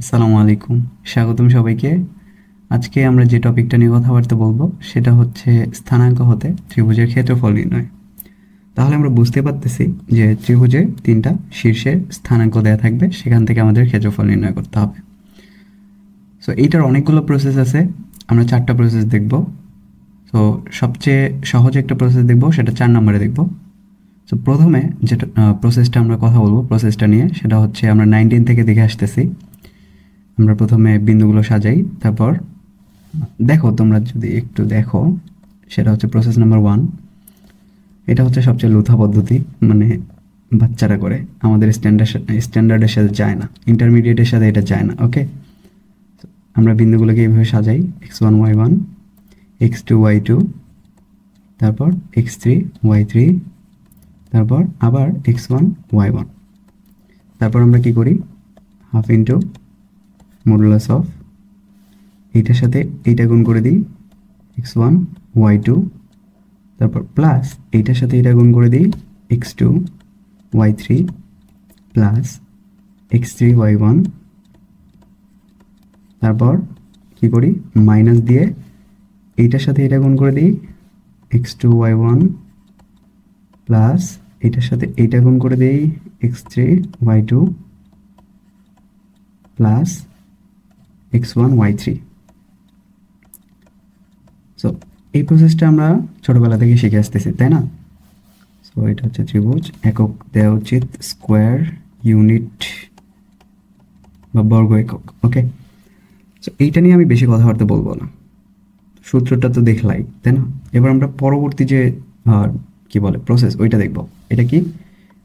আসসালামু আলাইকুম। স্বাগতম সবাইকে। আজকে আমরা যে টপিকটা নিয়ে কথাবার্তা বলব, সেটা হচ্ছে স্থানাঙ্ক হতে ত্রিভুজের ক্ষেত্রফল নির্ণয়। তাহলে আমরা বুঝতে পারতেছি যে ত্রিভুজের তিনটা শীর্ষে স্থানাঙ্ক দেওয়া থাকবে, সেখান থেকে আমাদের ক্ষেত্রফল নির্ণয় করতে হবে। সো এইটার অনেকগুলো প্রসেস আছে, আমরা চারটা প্রসেস দেখব। তো সবচেয়ে সহজ একটা প্রসেস দেখব, সেটা চার নম্বরে দেখব। তো প্রথমে যেটা প্রসেসটা আমরা কথা বলব প্রসেসটা নিয়ে, সেটা হচ্ছে আমরা নাইনটিন থেকে দেখে আসতেছি। আমরা প্রথমে বিন্দুগুলো সাজাই, তারপর দেখো, তোমরা যদি একটু দেখো, সেটা হচ্ছে প্রসেস নাম্বার ওয়ান এটা হচ্ছে সবচেয়ে লুথা পদ্ধতি মানে বাচ্চারা করে। আমাদের স্ট্যান্ডার্ড স্ট্যান্ডার্ডের সাথে যায় না। ইন্টারমিডিয়েটের সাথে এটা যায় না ওকে আমরা বিন্দুগুলোকে এইভাবে সাজাই x one y one x two y two তারপর এক্স থ্রি ওয়াই থ্রি তারপর আবার এক্স ওয়ান ওয়াই ওয়ান তারপর আমরা কি করি? হাফ ইন্টু মডুলাস অফ এইটার সাথে এইটা গুণ করে দিই এক্স ওয়ান ওয়াই টু তারপর প্লাস এইটার সাথে এটা গুণ করে দিই x two y three plus x three y one তারপর কি করি? মাইনাস দিয়ে এইটার সাথে এটা গুণ করে দিই x two y one plus এইটার সাথে এইটা গুণ করে দিই x three y two plus x one y three so এই প্রসেসটা আমরা ছোটোবেলা থেকে শিখে আসতেছি, তাই না? সো এটা হচ্ছে ত্রিভুজ, একক দেওয়া উচিত স্কোয়ার ইউনিট বা বর্গ একক ওকে সো এইটা নিয়ে আমি বেশি কথাবার্তা বলব না। সূত্রটা তো দেখলাই, তাই না? এবার আমরা পরবর্তী যে কি বলে প্রসেস ওইটা দেখব। এটা কি?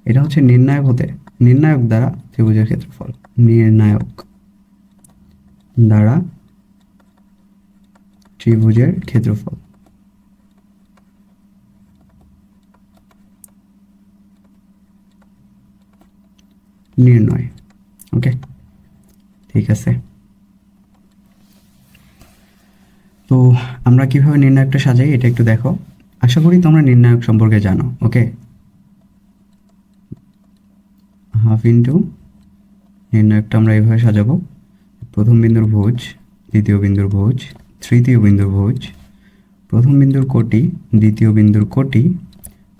এটা হচ্ছে নির্ণায়ক হতে, নির্ণায়ক দ্বারা ত্রিভুজের ক্ষেত্রফল, নির্ণায়ক। দ্বারা ত্রিভুজের ক্ষেত্রফল। নির্ণয়। ওকে? ঠিক আছে। তো আমরা কীভাবে নির্ণায়কটা সাজাই এটা একটু দেখো। আশা করি তোমরা নির্ণায়ক সম্পর্কে জানো, ওকে? হাফ ইন্টু নির্ণায়কটা আমরা এইভাবে সাজাবো। প্রথম বিন্দুর ভোজ, দ্বিতীয় বিন্দুর ভোজ, তৃতীয় বিন্দুর ভোজ, প্রথম বিন্দুর কোটি, দ্বিতীয় বিন্দুর কোটি,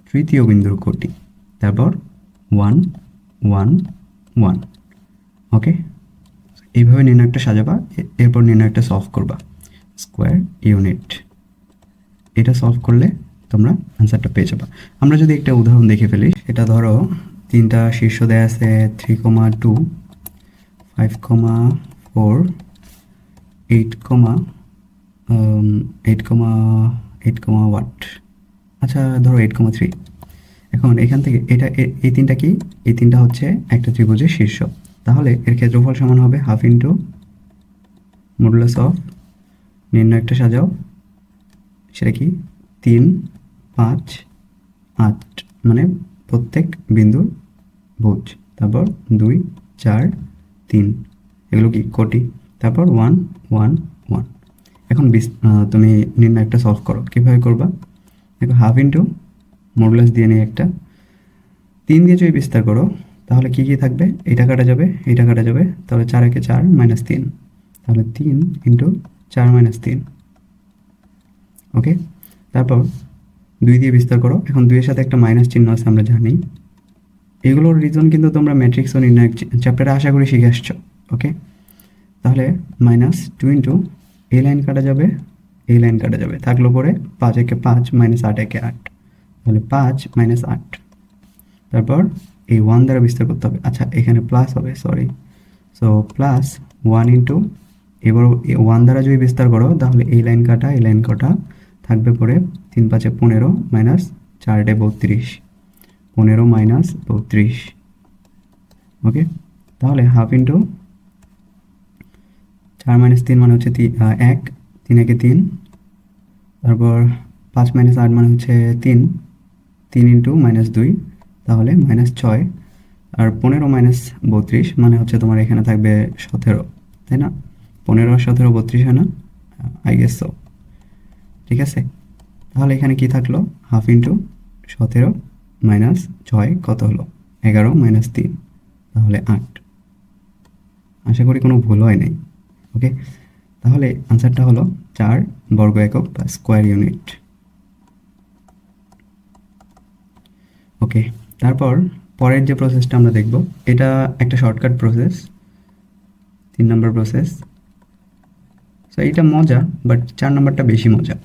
তৃতীয় বিন্দুর কোটি। তারপর ওয়ান ওয়ান ওয়ান ওকে এইভাবে নির্ণয়টা সাজাবা এরপর নির্ণয়টা সলভ করবা। স্কোয়ার ইউনিট এটা সলভ করলে তোমরা আনসারটা পেয়ে যাবা। আমরা যদি একটা উদাহরণ দেখে ফেলি সেটা ধরো তিনটা শীর্ষ দেয়া আছে three comma two five comma four eight comma eight comma eight comma what আচ্ছা ধরো এইট কমা থ্রি এখন এখান থেকে এটা এই তিনটা কি? এই তিনটা হচ্ছে একটা ত্রিভুজের শীর্ষ। তাহলে এর ক্ষেত্রফল সমান হবে হাফ ইন্টু মডুলাস অফ নির্ণয় একটা সাজাও। সেটা কি? তিন, পাঁচ, আট মানে প্রত্যেক বিন্দুর ভোজ। তারপর দুই, চার, তিন। এগুলো কি কোটি? তারপর ওয়ান ওয়ান ওয়ান এখন তুমি নির্ণয় একটা সলভ করো। কীভাবে করবা? দেখো হাফ ইন্টু মডুলাস দিয়ে নিয়ে একটা। তিন দিয়ে যদি বিস্তার করো, তাহলে কি কি থাকবে? এটা কাটা যাবে এটা কাটা যাবে। তাহলে চার একে চার মাইনাস তিন। তাহলে তিন ইন্টু চার মাইনাস তিন। ওকে তারপর দুই দিয়ে বিস্তার করো। এখন দুইয়ের সাথে একটা মাইনাস চিহ্ন আছে, আমরা জানি। এগুলোর রিজন কিন্তু তোমরা ম্যাট্রিক্স ও নির্ণায়ক চ্যাপ্টারে আশা করি শিখে আসছো। ওকে তাহলে মাইনাস টু ইন্টু এই লাইন কাটা যাবে এই লাইন কাটা যাবে। থাকল পরে পাঁচ একে পাঁচ মাইনাস আট একে আট। তাহলে পাঁচ মাইনাস আট। তারপর এই ওয়ান দ্বারা বিস্তার করতে হবে। আচ্ছা এখানে প্লাস হবে sorry so plus one into এবার ওয়ান দ্বারা যদি বিস্তার করো, তাহলে এই লাইন কাটা এই লাইন কাটা। থাকবে পরে তিন পাঁচে পনেরো মাইনাস চারটে বত্রিশ। পনেরো মাইনাস বত্রিশ। ওকে তাহলে হাফ ইন্টু চার মাইনাস তিন মানে হচ্ছে এক, তিন একে তিন। তারপর পাঁচ মাইনাস আট মানে হচ্ছে তিন। তিন ইন্টু মাইনাস দুই, তাহলে মাইনাস ছয়। আর পনেরো মাইনাস বত্রিশ মানে হচ্ছে তোমার এখানে থাকবে সতেরো, তাই না? পনেরো, সতেরো, বত্রিশ হয় না? আই গেস সো ঠিক আছে? তাহলে এখানে কি থাকল? হাফ ইন্টু সতেরো মাইনাস ছয় কত হলো? এগারো মাইনাস তিন, তাহলে আট। আশা করি কোনো ভুল হয় নাই। ওকে তাহলে আনসারটা হলো চার বর্গ একক বা স্কোয়ার ইউনিট। ওকে তারপর পরের যে প্রসেসটা আমরা দেখব, এটা একটা শর্টকাট প্রসেস তিন নম্বর প্রসেস সো এইটা মজা বাট চার নম্বরটা বেশি মজা।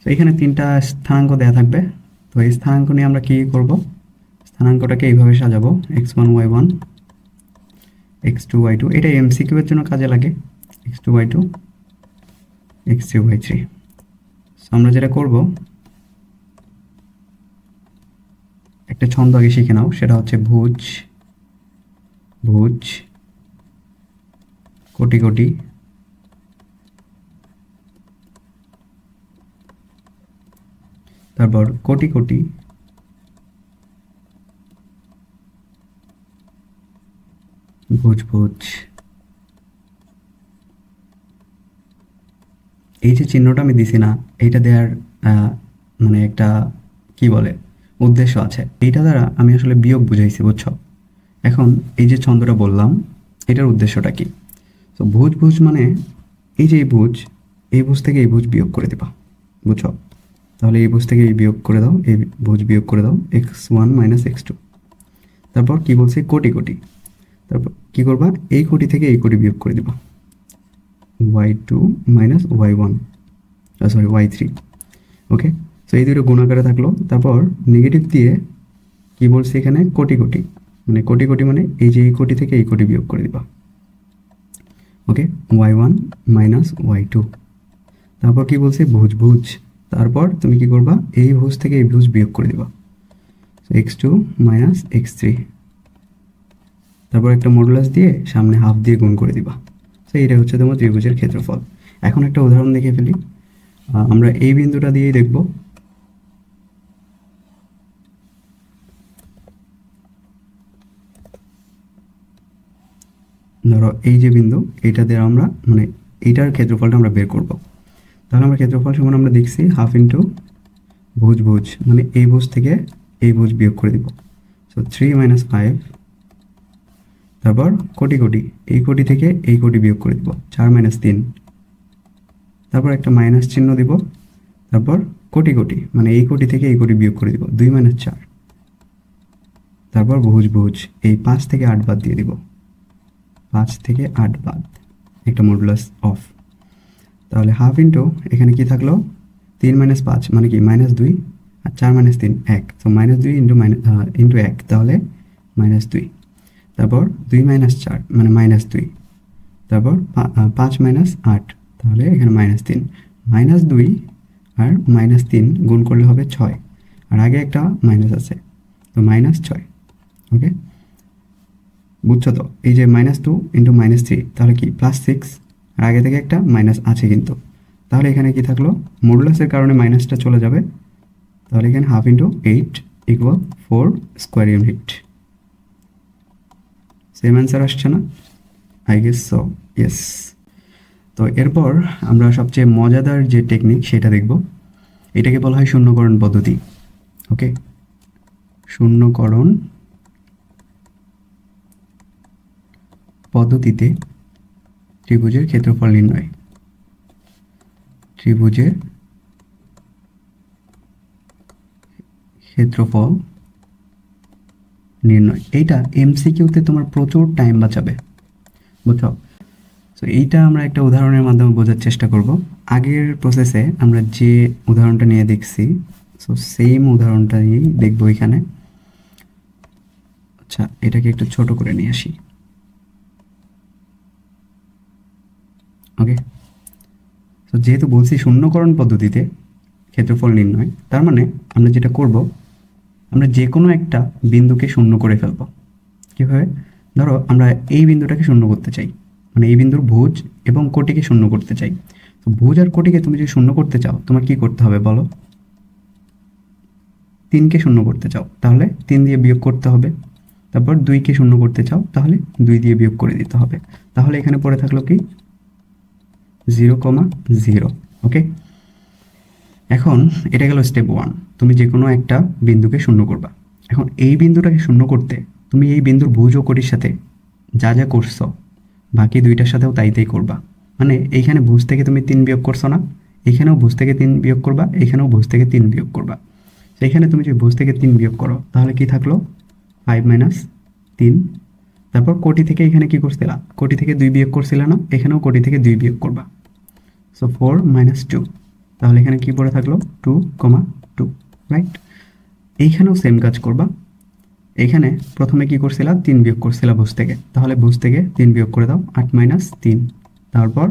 তো এখানে তিনটা স্থানাঙ্ক দেওয়া থাকবে। তো এই স্থানাঙ্ক নিয়ে আমরা কী করব? স্থানাঙ্কটাকে এইভাবে সাজাবো x one y one x two y two এটা এমসিকিউ এর জন্য কাজে লাগে। X two y two x three y three আমরা যেটা করব, একটা ছন্দ আগে শিখে নাও, সেটা হচ্ছে ভুজ ভুজ, কোটি কোটি, তারপর কোটি কোটি ভুজ এই যে চিহ্নটা আমি দিছি না, এইটা দেওয়ার মানে একটা, কি বলে, উদ্দেশ্য আছে। এইটা দ্বারা আমি আসলে বিয়োগ বুঝাইছি, বুঝছ? এখন এই যে ছন্দটা বললাম, এটার উদ্দেশ্যটা কি? তো ভুজ ভুজ মানে এই যে এই ভুজ এই ভুজ থেকে এই ভুজ বিয়োগ করে দেবা, বুঝছ? তাহলে এই ভুজ থেকে এই বিয়োগ করে দাও, এই ভুজ বিয়োগ করে দাও, x one minus x two. তারপর কি বলছে? কোটি কোটি। তারপর কি করবা? এই কোটি থেকে এই কোটি বিয়োগ করে দিবা। Y two minus y one sorry y three okay so এই দুটো গুণাকারে থাকল। তারপর নেগেটিভ দিয়ে কি বলছে এখানে? কোটি কোটি মানে কোটি কোটি মানে এই যে এই কোটি থেকে এই কোটি বিয়োগ করে দিবা okay y one minus y two তারপর কি বলছে? ভুজ ভুজ, তারপর তুমি কি করবা? এই ভুজ থেকে এই ভুজ বিয়োগ করে দিবা। X two minus x three তারপর একটা মডুলাস দিয়ে সামনে হাফ দিয়ে গুণ করে দিবা। তো এইটা হচ্ছে তোমার ত্রিভুজের ক্ষেত্রফল। এখন একটা উদাহরণ দেখে ফেলি। আমরা এই বিন্দুটা দিয়েই দেখব। ধরো এই যে বিন্দু, এইটা দিয়ে আমরা মানে এইটার ক্ষেত্রফলটা আমরা বের করব। তাহলে আমরা ক্ষেত্রফল সমান আমরা দেখছি হাফ ইন্টু ভুজ ভুজ মানে এই ভুজ থেকে এই ভুজ বিয়োগ করে দিব। সো থ্রি মাইনাস ফাইভ তারপর কোটি কোটি, এই কোটি থেকে এই কোটি বিয়োগ করে দিব, চার মাইনাস তিন। তারপর একটা মাইনাস চিহ্ন দিব, তারপর কোটি কোটি মানে এই কোটি থেকে এই কোটি বিয়োগ করে দিব, দুই মাইনাস চার। তারপর ভুজ ভুজ এই পাঁচ থেকে আট বাদ দিয়ে দিব। পাঁচ থেকে আট বাদ, একটা মডুলাস অফ তাহলে হাফ ইন্টু এখানে কি থাকল? তিন মাইনাস পাঁচ মানে কি? মাইনাস দুই, আর চার মাইনাস তিন, এক। তো মাইনাস দুই ইন্টু মাইনাস ইন্টু এক, তাহলে মাইনাস দুই। তারপর দুই মাইনাস চার মানে মাইনাস দুই। তারপর পাঁচ মাইনাস আট, তাহলে এখানে মাইনাস তিন। মাইনাস দুই আর মাইনাস তিন গুণ করলে হবে ছয়। আর আগে একটা মাইনাস আছে, তো মাইনাস ছয় ওকে বুঝছ তো? এই যে minus two into minus three তাহলে কি? প্লাস সিক্স আর আগে থেকে একটা মাইনাস আছে কিন্তু। তাহলে এখানে কি থাকল? মডুলাসের কারণে মাইনাসটা চলে যাবে। তাহলে এখানে half into eight equal four square unit same answer আসছে না? আই গেস সো ইয়েস তো এরপর আমরা সবচেয়ে মজাদার যে টেকনিক সেটা দেখব। এটাকে বলা হয় শূন্যকরণ পদ্ধতি। ওকে শূন্যকরণ পদ্ধতিতে ত্রিভুজের ক্ষেত্রফল নির্ণয়। ত্রিভুজের ক্ষেত্রফল নির্ণয়। এইটা এমসিকিউতে তোমার প্রচুর টাইম বাঁচাবে। বুঝছ? তো এইটা আমরা একটা উদাহরণের মাধ্যমে বোঝার চেষ্টা করব। আগের প্রসেসে আমরা যে উদাহরণটা নিয়ে দেখছি সো সেম উদাহরণটা নিয়েই দেখব এখানে। আচ্ছা এটাকে একটু ছোট করে নিয়ে আসি। ওকে তো যেহেতু বলছি শূন্যকরণ পদ্ধতিতে ক্ষেত্রফল নির্ণয়, তার মানে আমরা যেটা করব আমরা যে কোনো একটা বিন্দুকে শূন্য করে ফেলব। কীভাবে? ধরো আমরা এই বিন্দুটাকে শূন্য করতে চাই। মানে এই বিন্দুর ভুজ এবং কোটিকে শূন্য করতে চাই। তো ভুজ আর কোটিকে তুমি যদি শূন্য করতে চাও, তোমার কি করতে হবে বলো? তিনকে শূন্য করতে চাও, তাহলে তিন দিয়ে বিয়োগ করতে হবে। তারপর দুইকে শূন্য করতে চাও, তাহলে দুই দিয়ে বিয়োগ করে দিতে হবে। তাহলে এখানে পড়ে থাকল কি? Zero comma zero, okay? এখন এটা গেল স্টেপ ওয়ান তুমি যে কোনো একটা বিন্দুকে শূন্য করবা। এখন এই বিন্দুটাকে শূন্য করতে তুমি এই বিন্দুর ভুজ ও কোটির সাথে যা যা করছ, বাকি দুইটার সাথেও তাই তাই করবা। মানে এইখানে ভুজ থেকে তুমি তিন বিয়োগ করছ না এখানেও ভুজ থেকে তিন বিয়োগ করবা এখানেও ভুজ থেকে তিন বিয়োগ করবা। সেইখানে তুমি যদি ভুজ থেকে তিন বিয়োগ করো, তাহলে কি থাকল? ফাইভ মাইনাস তিন। তারপর কোটি থেকে এখানে কি করছিলা? কোটি থেকে দুই বিয়োগ করছিলে না, এখানেও কোটি থেকে দুই বিয়োগ করবা। সো ফোর মাইনাস টু তাহলে এখানে কি পড়ে থাকল টু কমা টু রাইট এইখানেও সেম কাজ করবা। এখানে প্রথমে কি করছিলা? তিন বিয়োগ করছিলা ভুজ থেকে। তাহলে ভুজ থেকে তিন বিয়োগ করে দাও, আট মাইনাস তিন। তারপর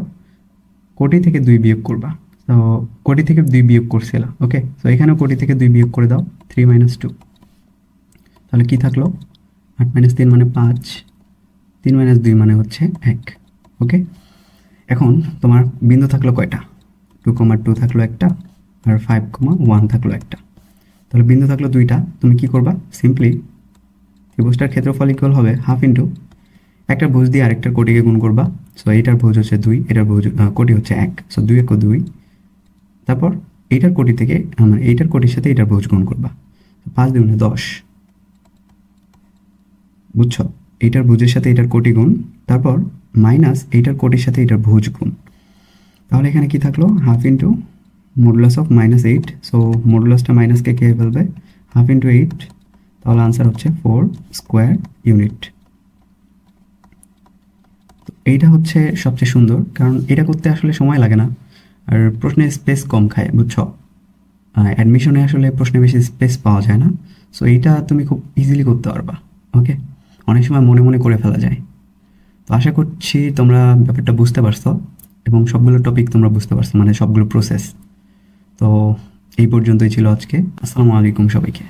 কোটি থেকে দুই বিয়োগ করবা। তো কোটি থেকে দুই বিয়োগ করছিলা ওকে তো এখানেও কোটি থেকে দুই বিয়োগ করে দাও থ্রি মাইনাস টু তাহলে কি থাকল? আট মাইনাস তিন মানে পাঁচ। তিন মাইনাস দুই মানে হচ্ছে এক ওকে এখন তোমার বিন্দু থাকল কয়টা? টু কমা টু থাকল একটা আর ফাইভ কমা ওয়ান থাকল একটা। তাহলে বিন্দু থাকল দুইটা, তুমি কি করবা? সিম্পলি ত্রিভুজটার ক্ষেত্রফল ইকুয়াল হবে হাফ ইন্টু একটা ভুজ দিয়ে আরেকটার কোটিকে গুণ করবা। সো এইটার ভুজ হচ্ছে দুই, এটার ভুজ কোটি হচ্ছে এক। সো দুই এক দুই। তারপর এইটার কোটি থেকে মানে এইটার কোটির সাথে এইটার ভুজ গুণ করবা। পাঁচ দুগুণে দশ। বুঝছ? এইটার ভুজের সাথে এটার কোটি গুণ, তারপর মাইনাস এইটার কোটির সাথে এটার ভুজ গুণ। তাহলে এখানে কি থাকল? Half into modulus of minus eight so মডুলাসটা মাইনাসকে কে ফেলবে? হাফ ইন্টু এইট তাহলে আনসার হচ্ছে ফোর স্কোয়ার ইউনিট তো এইটা হচ্ছে সবচেয়ে সুন্দর, কারণ এটা করতে আসলে সময় লাগে না। আর প্রশ্নে স্পেস কম খায়, বুঝছ? অ্যাডমিশনে আসলে প্রশ্নে বেশি স্পেস পাওয়া যায় না। সো এইটা তুমি খুব ইজিলি করতে পারবা ওকে অনেক সময় মনে মনে করে ফেলা যায়। তো আশা করছি তোমরা ব্যাপারটা বুঝতে পারছ। এবং সবগুলো টপিক তোমরা বুঝতে পারছ মানে সবগুলো প্রসেস তো এই পর্যন্তই ছিল আজকে। আসসালামু আলাইকুম সবাইকে।